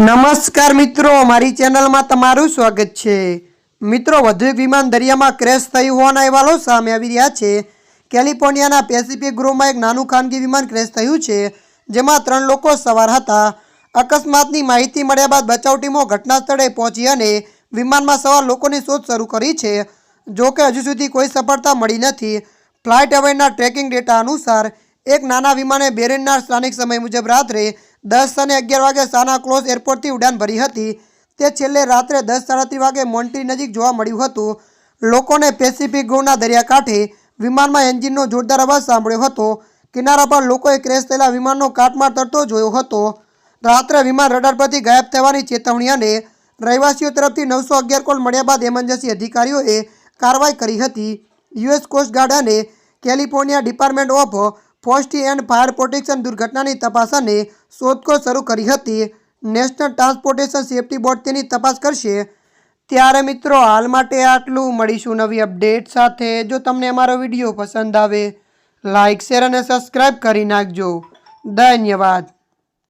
નમસ્કાર મિત્રો મારી ચેનલમાં તમારું સ્વાગત છે. મિત્રો, વધુ વિમાન દરિયામાં ક્રેશ થયું હોવાના અહેવાલો સામે આવી રહ્યા છે. કેલિફોર્નિયાના પેસિફિક ગ્રુપમાં એક નાનું ખાનગી વિમાન ક્રેશ થયું છે, જેમાં ત્રણ લોકો સવાર હતા. અકસ્માતની માહિતી મળ્યા બાદ બચાવ ટીમો ઘટના સ્થળે પહોંચી અને વિમાનમાં સવાર લોકોની શોધ શરૂ કરી છે. જો કે, હજુ સુધી કોઈ સફળતા મળી નથી. ફ્લાઇટ અવેરના ટ્રેકિંગ ડેટા અનુસાર, એક નાના વિમાને બેરેનના સ્થાનિક સમય મુજબ રાત્રે દસ અને અગિયાર વાગે સાના ક્લોઝ એરપોર્ટથી ઉડાન ભરી હતી. તે છેલ્લે રાત્રે દસ સાડા વાગે મોન્ટી નજીક જોવા મળ્યું હતું. લોકોને પેસિફિક ગોના દરિયાકાંઠે વિમાનમાં એન્જિનનો જોરદાર અવાજ સાંભળ્યો હતો. કિનારા પર લોકોએ ક્રેશ થયેલા વિમાનનો કાટમાળ તરતો જોયો હતો. રાત્રે વિમાન રડાર પરથી ગાયબ થવાની ચેતવણી અને રહેવાસીઓ તરફથી નવસો અગિયાર કોલ મળ્યા બાદ એમરજન્સી અધિકારીઓએ કાર્યવાહી કરી હતી. યુએસ કોસ્ટગાર્ડ અને California Department of Forestry and Fire Protection દુર્ઘટનાની તપાસ અને શોધખોળ શરૂ કરી હતી. નેશનલ ટ્રાન્સપોર્ટેશન સેફટી બોર્ડ તેની તપાસ કરશે. ત્યારે મિત્રો, હાલ માટે આટલું. મળીશું નવી અપડેટ સાથે. જો તમને અમારો વીડિયો પસંદ આવે લાઇક શેર અને સબસ્ક્રાઈબ કરી નાખજો. ધન્યવાદ.